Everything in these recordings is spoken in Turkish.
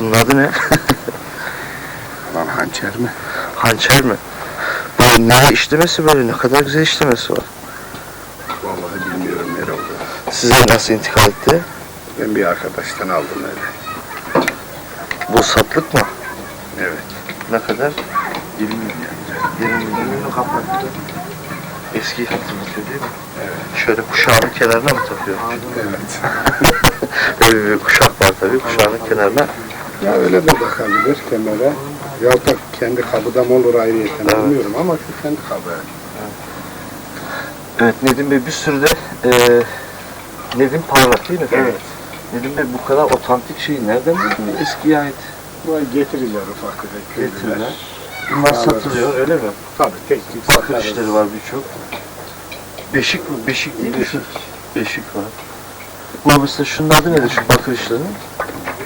Bunun adı ne? Lan hançer mi? Hançer mi? Bu ne işlemesi böyle? Ne kadar güzel işlemesi var. Vallahi bilmiyorum oldu. Size nasıl intikal etti? Ben bir arkadaştan aldım öyle. Bu satlık mı? Evet. Ne kadar? 20 milyon. 20 milyonu kapattı. Eski hatırlatıyor değil mi? Evet. Şöyle kuşağının kenarına mı takıyor? Evet. Böyle bir kuşak var tabii. Kuşağının kenarına. Ya öyle de bakabilir kemere. Ya da kendi kabıda mı olur ayrıyeten Evet. bilmiyorum ama şu kendi kabı. Evet Nedim Bey bir sürü de e, Nedim Parlak değil mi? Evet. Nedim Bey bu kadar otantik şeyi nereden buldun? Eskiye ait Buraya getireceğiz ufak tefek getiriler. köylüler. Bunlar Evet. satılıyor öyle mi? Tabii teknik Bakır satarız. işleri var birçok. Beşik mi? Beşik değil mi? Beşik. Beşik var. Bu mesela şunun adı nedir şu bakır işlerinin?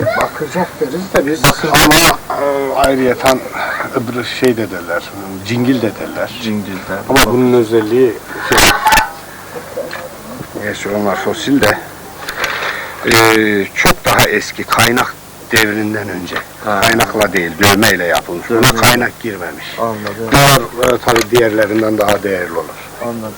Bakacak deriz de biz Bakır- ama e, ayrıyeten öbür şey de derler, cingil de derler. Cingil'den. Ama bunun özelliği şey, Gerçi onlar fosil de eee, çok daha eski kaynak devrinden önce. Ha. Kaynakla değil, dövmeyle yapılmış. Buna Dövme. kaynak girmemiş. Anladım. Bunlar e, tabii diğerlerinden daha değerli olur. Anladım.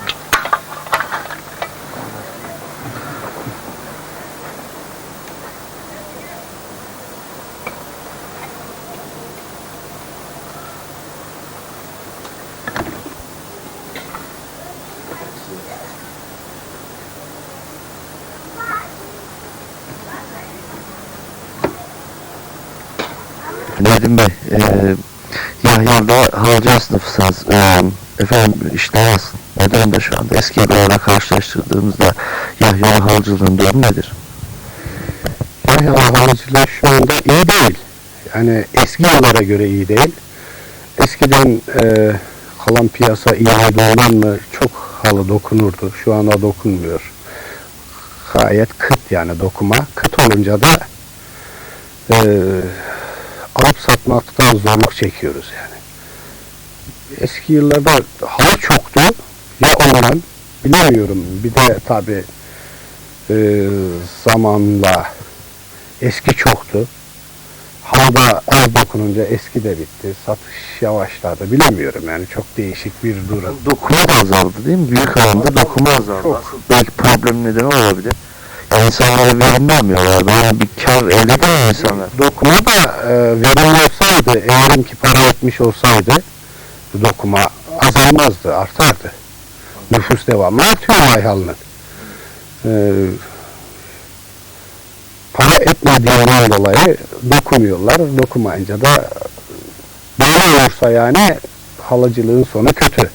Nedim Bey, e, Yahya'da halcı sınıfısınız. E, efendim işler nasıl? Neden de şu anda eski yıllarla karşılaştırdığımızda Yahya halcılığın durumu nedir? Yani halıcılar şu anda iyi değil. Yani eski yıllara göre iyi değil. Eskiden e, kalan piyasa olduğundan mı çok halı dokunurdu. Şu anda dokunmuyor. Gayet kıt yani dokuma. Kıt olunca da e, alıp satmaktan zorluk çekiyoruz yani. Eski yıllarda halı çoktu. Ya ondan bilemiyorum. Bir de tabi zamanla eski çoktu. Havada az dokununca eski de bitti. Satış yavaşladı. Bilemiyorum yani çok değişik bir durum. Dokuma da azaldı değil mi? Büyük oranda dokuma azaldı. Çok. Belki problem nedeni olabilir. Yani insanlara verimli almıyorlar. Böyle bir kar elde edemiyor insanlar. Dokuma da e, verimli olsaydı, eğerim ki para etmiş olsaydı dokuma azalmazdı, artardı. Nüfus devamlı artıyor Mayhal'ın. E, para etmediğinden dolayı dokumuyorlar. Dokumayınca da böyle olursa yani halıcılığın sonu kötü.